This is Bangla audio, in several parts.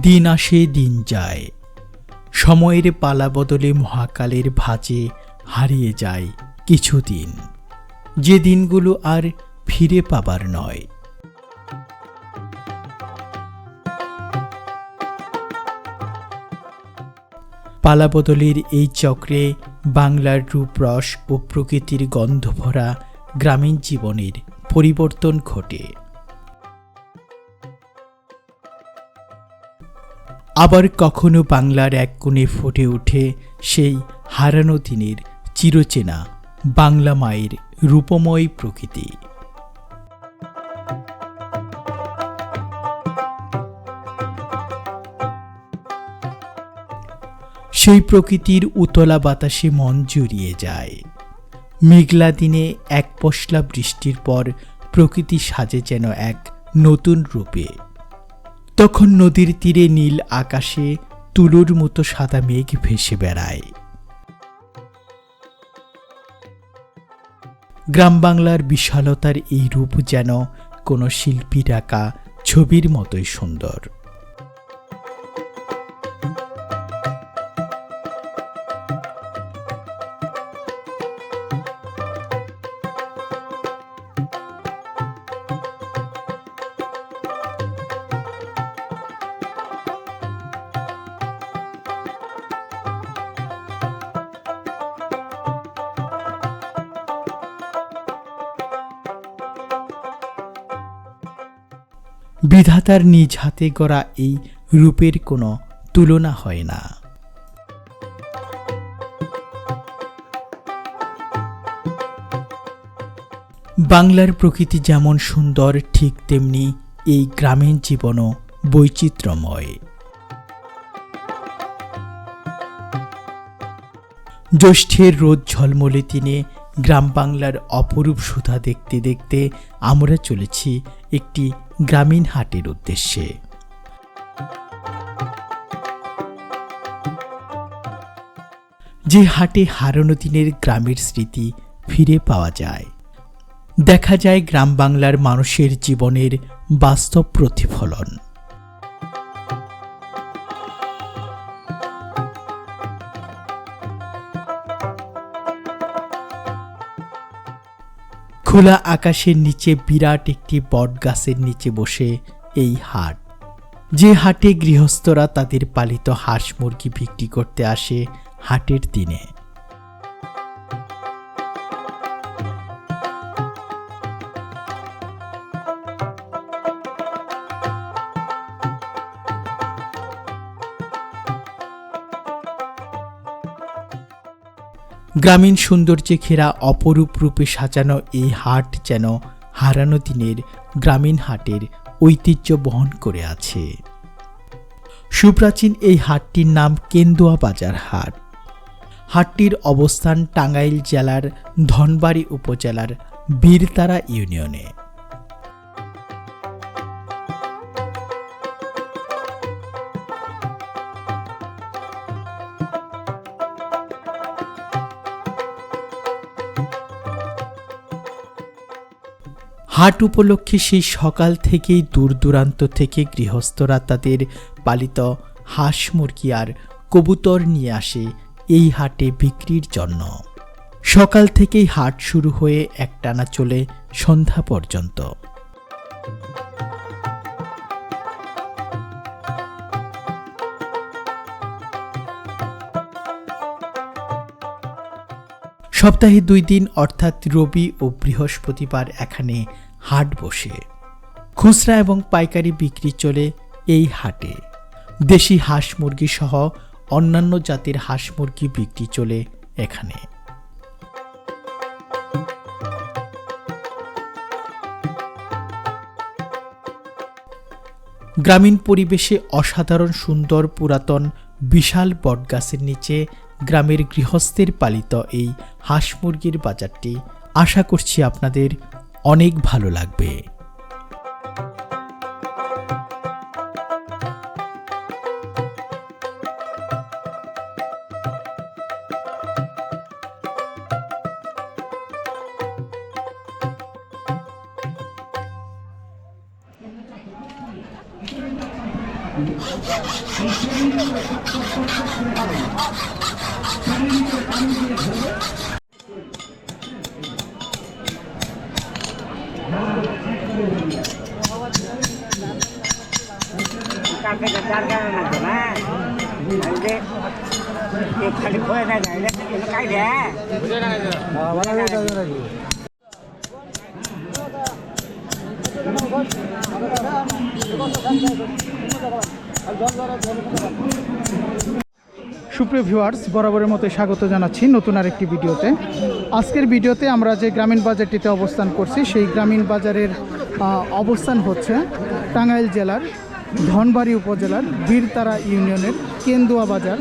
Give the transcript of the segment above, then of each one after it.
দিন আসে দিন যায়। সময়ের পালা বদলে মহাকালের ভাঁজে হারিয়ে যায় কিছুদিন। যে দিনগুলো আর ফিরে পাবার নয়। পালাবদলের এই চক্রে বাংলার রূপরস ও প্রকৃতির গন্ধ ভরা গ্রামীণ জীবনের পরিবর্তন ঘটে। আবার কখনো বাংলার এক কোণে ফুটে ওঠে সেই হারানো দিনের চিরচেনা বাংলা মায়ের রূপময় প্রকৃতি। সেই প্রকৃতির উতলা বাতাসে মন জুড়িয়ে যায়। মেঘলা দিনে এক পশলা বৃষ্টির পর প্রকৃতি সাজে যেন এক নতুন রূপে। তখন নদীর তীরে নীল আকাশে তুলোর মতো সাদা মেঘ ভেসে বেড়ায়। গ্রাম বাংলার বিশালতার এই রূপ যেন কোনো শিল্পীর আঁকা ছবির মতোই সুন্দর। বিধাতার নিজ হাতে গড়া এই রূপের কোনো তুলনা হয় না। বাংলার প্রকৃতি যেমন সুন্দর, ঠিক তেমনি এই গ্রামীণ জীবনও বৈচিত্র্যময়। জ্যৈষ্ঠের রোদ ঝলমলে দিনে গ্রাম বাংলার অপরূপ সুধা দেখতে দেখতে আমরা চলেছি একটি গ্রামীণ হাটের উদ্দেশ্যে। যে হাটে হারানো দিনের গ্রামের স্মৃতি ফিরে পাওয়া যায়। দেখা যায় গ্রাম বাংলার মানুষের জীবনের বাস্তব প্রতিফলন। খোলা আকাশের নিচে বিরাট একটি বট গাছের নিচে বসে এই হাট। যে হাটে গৃহস্থরা তাদের পালিত হাঁস মুরগি বিক্রি করতে আসে হাটের দিনে। গ্রামীণ সৌন্দর্যে ঘেরা অপরূপ রূপে সাজানো এই হাট যেন হারানো দিনের গ্রামীণ হাটের ঐতিহ্য বহন করে আছে। সুপ্রাচীন এই হাটটির নাম কেন্দুয়া বাজার হাট। হাটটির অবস্থান টাঙ্গাইল জেলার ধনবাড়ি উপজেলার বীরতারা ইউনিয়নে। হাট উপলক্ষে সেই সকাল থেকেই দূর দূরান্ত থেকে গৃহস্থরা তাদের পালিত হাঁস মুরগি আর কবুতর নিয়ে আসে এই হাটে বিক্রির জন্য। সকাল থেকেই হাট শুরু হয়ে একটানা চলে সন্ধ্যা পর্যন্ত। সপ্তাহে দুই দিন অর্থাৎ রবি ও বৃহস্পতিবার এখানে হাট বসে। খুচরা এবং পাইকারি বিক্রি চলে এই হাটে। দেশি হাঁস মুরগি সহ অন্যান্য জাতের হাঁস মুরগি বিক্রি চলে এখানে। গ্রামীণ পরিবেশে অসাধারণ, সুন্দর, পুরাতন, বিশাল বটগাছের নিচে গ্রামের গৃহস্থের পালিত এই হাঁস মুরগির বাজারটি। আশা করছি আপনাদের অনেক ভালো লাগবে। সুপ্রিয় ভিউয়ার্স, বরাবরের মতো স্বাগত জানাচ্ছি নতুন আরেকটি ভিডিওতে। আজকের ভিডিওতে আমরা যে গ্রামীণ বাজারটিতে অবস্থান করছি, সেই গ্রামীণ বাজারের অবস্থান হচ্ছে টাঙ্গাইল জেলার ধনবাড়ি উপজেলার বীরতারা ইউনিয়নের কেন্দুয়া বাজার।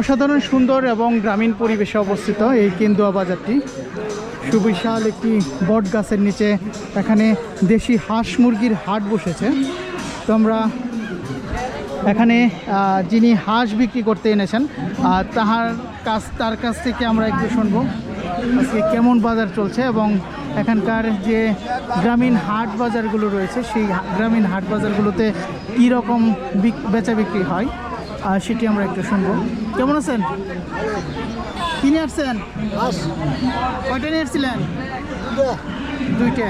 অসাধারণ, সুন্দর এবং গ্রামীণ পরিবেশে অবস্থিত এই কেন্দুয়া বাজারটি। সুবিশাল একটি বট গাছের নিচে এখানে দেশি হাঁস মুরগির হাট বসেছে। তো আমরা এখানে যিনি হাঁস বিক্রি করতে এনেছেন তাহার কাছ, তার কাছ থেকে আমরা একটু শুনব। কেমন বাজার চলছে এবং এখানকার যে গ্রামীণ হাট বাজারগুলো রয়েছে সেই গ্রামীণ হাট বাজারগুলোতে কী রকম বিক- বেচা বিক্রি হয় আর সেটি আমরা একটু শুনব। কেমন আছেন? কিনে আসছেন? কয়টা নিয়ে আসছিলেন? দুইটা।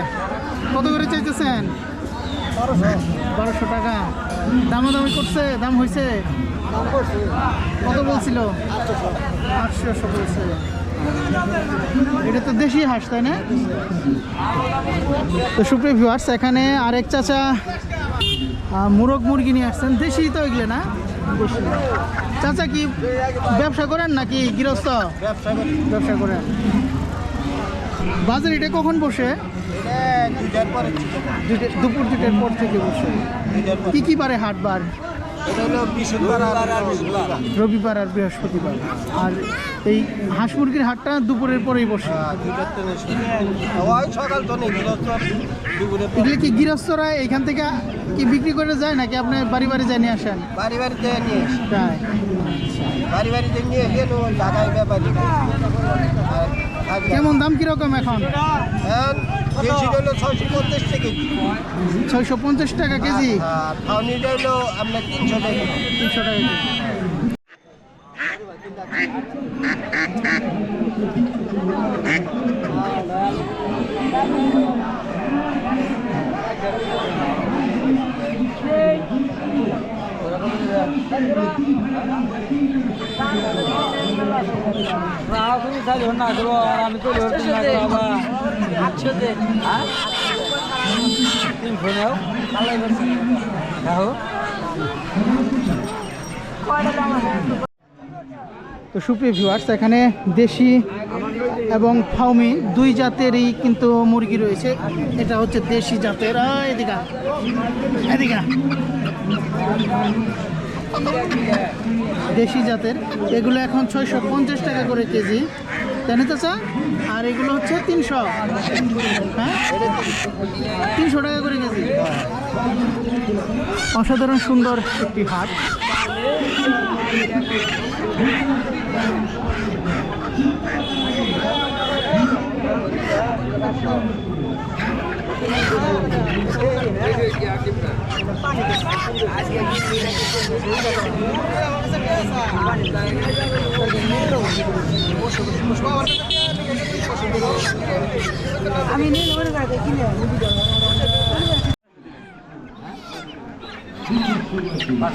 কত করে চাইতেছেন? বারোশো। টাকা। দামাদামি করছে? দাম হয়েছে কত বলছিল? আটশোশো বলছে এটা তো দেশি হাঁস তাই না? তো সুপ্রিয় ভিউয়ার্স এখানে আরেক চাচা মুরগ মুরগি নিয়ে আসছেন। দেশি তো এগুলো না? চাচা কি ব্যবসা করেন নাকি গৃহস্থ? ব্যবসা করেন। বাজার এটা কখন বসে? দুপুর দুটোর পর থেকে বসে। কি কি বারে হাট বার রবিবার আর বৃহস্পতিবার। আর এই হাঁস মুরগির হাটটা দুপুরের পরেই বসে। সকাল তো নেই গৃহস্থ দুপুরে এগুলো কি গৃহস্থরা এখান থেকে কি বিক্রি করে যায় নাকি আপনি বাড়ি বাড়ি জানিয়ে আসেন? বাড়ি বাড়িতে নিয়ে এসে তাই। বাড়ি বাড়িতে নিয়ে এসে তো জায়গায় ব্যাপারী। আর কেমন দাম কীরকম এখন? ছয়শো পঞ্চাশ টাকা কেজি। আর ফাউনিটা হলো আপনার তিনশো টাকা তিনশো টাকা কেজি। তো সুপ্রিয় ভিউয়ার্স এখানে দেশি এবং ফাউমি দুই জাতেরই কিন্তু মুরগি রয়েছে এটা হচ্ছে দেশি জাতের এদিকে। এদিকে। দেশি জাতের। এগুলো এখন ছয়শো পঞ্চাশ টাকা করে কেজি। জানি তো স্যার আর এগুলো হচ্ছে তিনশো। হ্যাঁ? তিনশো টাকা করে কেজি। অসাধারণ সুন্দর একটি হাট। আমি নীল ওর গাড়ি কিনে বাস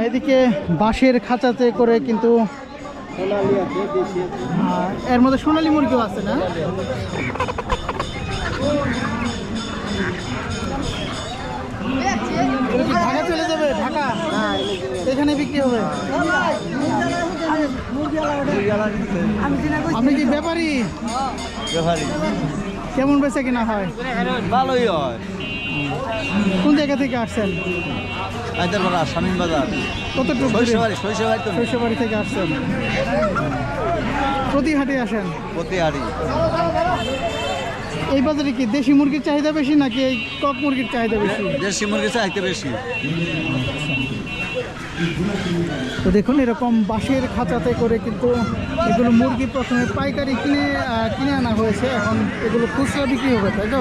এদিকে বাঁশের খাঁচাতে করে কিন্তু এর মধ্যে সোনালী মুরগিও আছে না? ঢাকা চলে যাবে ঢাকা? এখানে বিক্রি হবে? আপনি কি ব্যাপারী? কেমন বেচে কিনা হয়? ভালোই হয়। কোন জায়গা থেকে আসছেন? হায়দ্রাবাদ স্বামীন বাজার। কতটুকু? শৈশবাড়ি শৈশবাড়ি তো শৈশবাড়ি থেকে আসছেন। প্রতি হাটে আসেন? প্রতি হাড়ি এই বাজারে কি দেশি মুরগির চাহিদা বেশি নাকি এই কক মুরগির চাহিদা বেশি? দেশি মুরগির চাইতে বেশি। তো দেখুন এরকম বাঁশের খাঁচাতে করে কিন্তু এগুলো মুরগি প্রথমে পাইকারি কিনে কিনে আনা হয়েছে। এখন এগুলো খুচরা বিক্রি হবে তাই তো?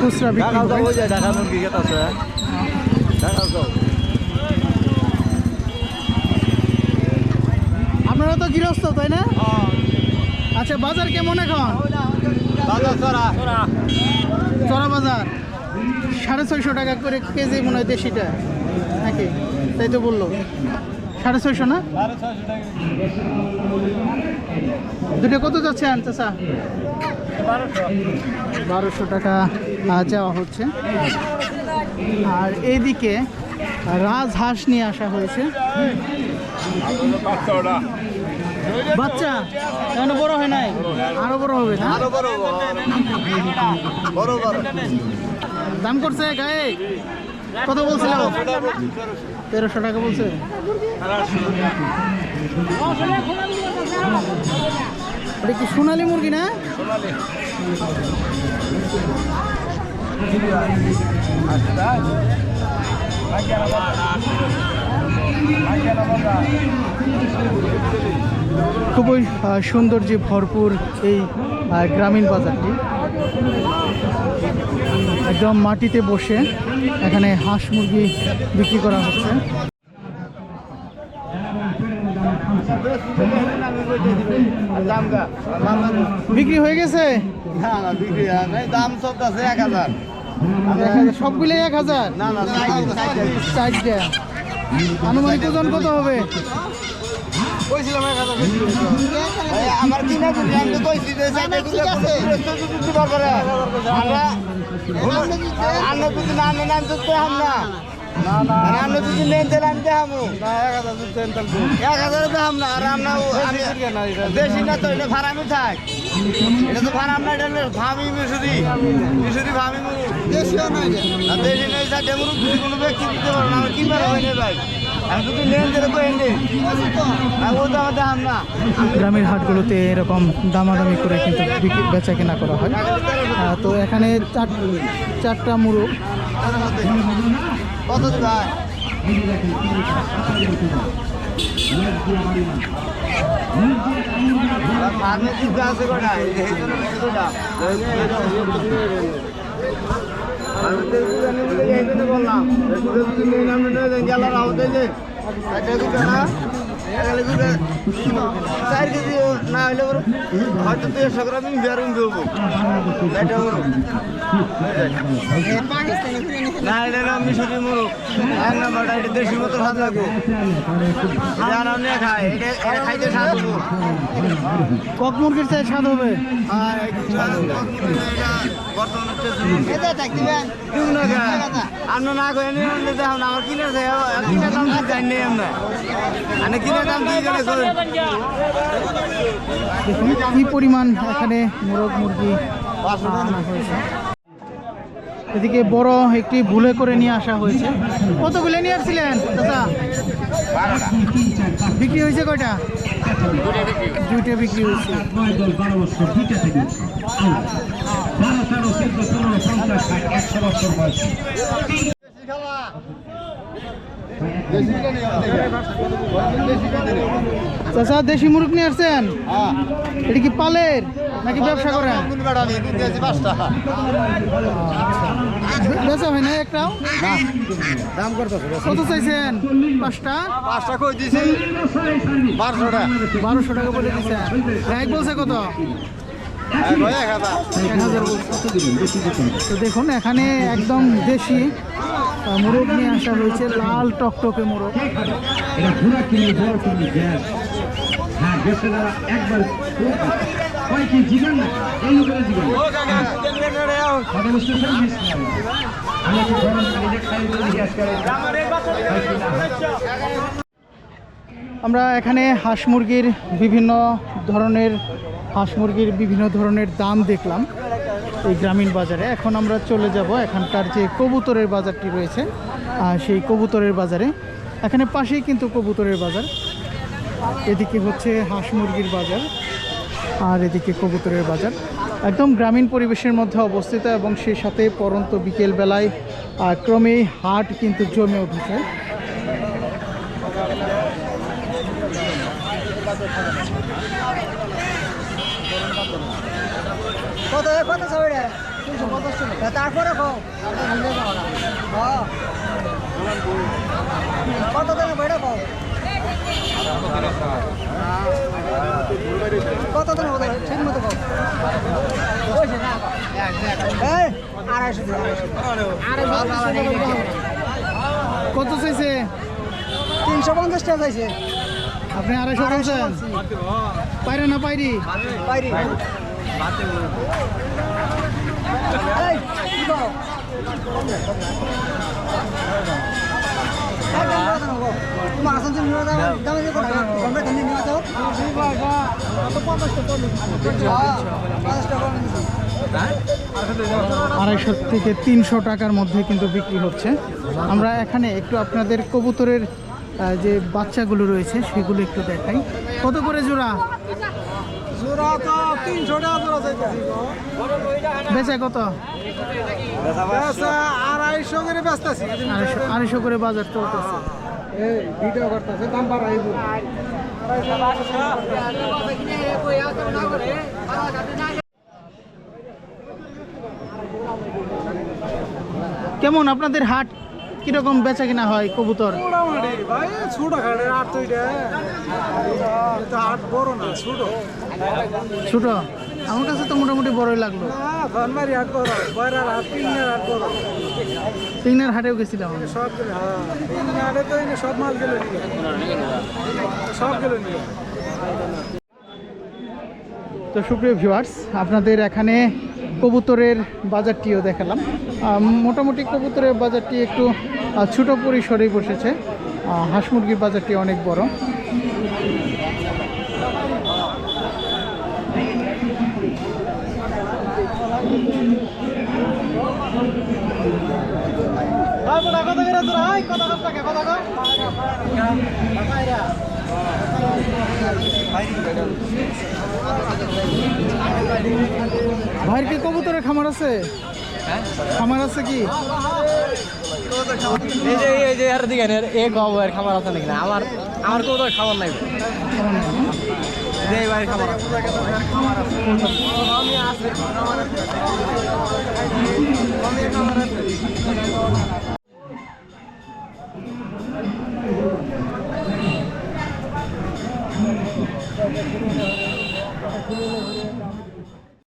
খুচরা বিক্রি আপনারা তো গৃহস্থ তাই না? আচ্ছা বাজার কেমন এখন? চড়া। বাজার। সাড়ে ছয়শো টাকা করে কেজি মনে হয় দেশিটা। নাকি? তাই তো বলল। সাড়ে ছয়শো না? দুটো কত যাচ্ছে যাচ্ছেন চাচা বারোশো। টাকা চাওয়া হচ্ছে। আর এইদিকে রাজহাঁস নিয়ে আসা হয়েছে। বাচ্চা এখনও বড় হয় নাই? আরও বড় হবে না? আরও বড় বড় বড়। দাম করছে গায়ে? কত বলছিল? তেরোশো টাকা বলছে। এটা কি সোনালী মুরগি না? খুবই সৌন্দর্যে ভরপুর এই গ্রামীণ বাজারটি। একদম মাটিতে বসে এখানে হাঁস মুরগি বিক্রি করা হচ্ছে। বিক্রি হয়ে গেছে? দাম সব আছে এক হাজার হাজার, এক হাজার? না না চারটা আনুমানিক ওজন কত হবে? কইছিলাম এক হাজার আমার কিনা করি আমি কইছি যে দিতে পারবে আমরা আমরা যদি না নেন আমি তো দেখাম না। আর যদি নেন তাহলে আমি দেখামু। এক হাজার দেখাম না আর আমি বেশি না তো এটা ফার্মে থাক এটা তো ফার্ম না এটা ফার্মি মিশুরি। মিশুরি ফার্মি দেশিও না দেশি নেই সাইডে মুরুখ যদি কোনো ব্যক্তি দিতে পারো না আমার কিনবার হয় না ভাই। গ্রামের হাটগুলোতে এরকম দামাদামি করে কিন্তু বেচা কেনা করা হয়। তো এখানে চার, চারটা জন্য বললাম চার কেজি না হয়তো একশো গ্রাম বেরুন দেবো। এটা বড় না এটা না মিশরি মুরগ এক নাম্বারটা এটা দেশি মতো স্বাদ লাগবে। যার আপনি খায় এটা এটা খাইতে স্বাদ হব কক মুরগির চাই স্বাদ হবে? আর দাম কি মানে দাম পরিমাণ এখানে মোরগ মুরগি এদিকে বড় একটি ভুলে করে নিয়ে আসা হয়েছে। কতগুলো নিয়ে আসছিলেন দাদা বিক্রি হয়েছে কয়টা? দুইটা বিক্রি হয়েছে। চাচা, দেশি মুরগ নিয়ে আসছেন? এটা কি পালের নাকি ব্যবসা করেন? হয় না একটাও? দাম কত চাইছেন? পাঁচটা? পাঁচটা কই দিছি বারোশোটা বারোশো টাকা বলে দিচ্ছেন বলছে কত? বলছে তো দেখুন এখানে একদম দেশি মোরগ নিয়ে আসা হয়েছে লাল টকটকে মোরগ। হ্যাঁ আমরা এখানে হাঁস মুরগির বিভিন্ন ধরনের হাঁস মুরগির বিভিন্ন ধরনের দাম দেখলাম এই গ্রামীণ বাজারে। এখন আমরা চলে যাব এখানকার যে কবুতরের বাজারটি রয়েছে সেই কবুতরের বাজারে। এখানে পাশেই কিন্তু কবুতরের বাজার। এদিকে হচ্ছে হাঁস মুরগির বাজার আর এদিকে কবুতরের বাজার। একদম গ্রামীণ পরিবেশের মধ্যে অবস্থিত এবং সেই সাথে পরন্ত বিকেলবেলায় ক্রমেই হাট কিন্তু জমে উঠেছে। কত কত টাকা তারপরে কত দেন বেড়ে কম কত দেন ঠিক মতো আড়াইশো কত চাইছে? তিনশো পঞ্চাশ টাকা চাইছে। আপনি আড়াইশো বলছেন পাইরে না দিছি। আড়াইশো থেকে তিনশো টাকার মধ্যে কিন্তু বিক্রি হচ্ছে। আমরা এখানে একটু আপনাদের কবুতরের যে বাচ্চাগুলো রয়েছে, সেগুলো একটু দেখাই। কত করে জোড়া জোড়া তো তিনশো টাকা জোড়া চাইতেছি গো। বেচা কত? আড়াইশো করে বেচতেছি আড়াইশো করে বাজার চলতেছে। ভিডিও করতেছে দাম বাড়াইব কেমন আপনাদের হাট? কীরকম বেচা কিনা হয় কবুতর? ছোট। আমার কাছে তো মোটামুটি বড়ই লাগল। তিনের হাটেও গেছিলাম সব হ্যাঁ সব মাল গেলে সব গেলে তো সুপ্রিয় ভিউয়ার্স আপনাদের এখানে কবুতরের বাজারটিও দেখালাম। মোটামুটি কবুতরের বাজারটি একটু ছোট পরিসরেই বসেছে। হাঁস মুরগির বাজারটি অনেক বড়। ভাইয়ের কি কবুতরের খামার আছে? খামার আছে কি? এই যে এই যে, আর এ আছে নাকি না? আমার আমার কেউ তো খাবার নাই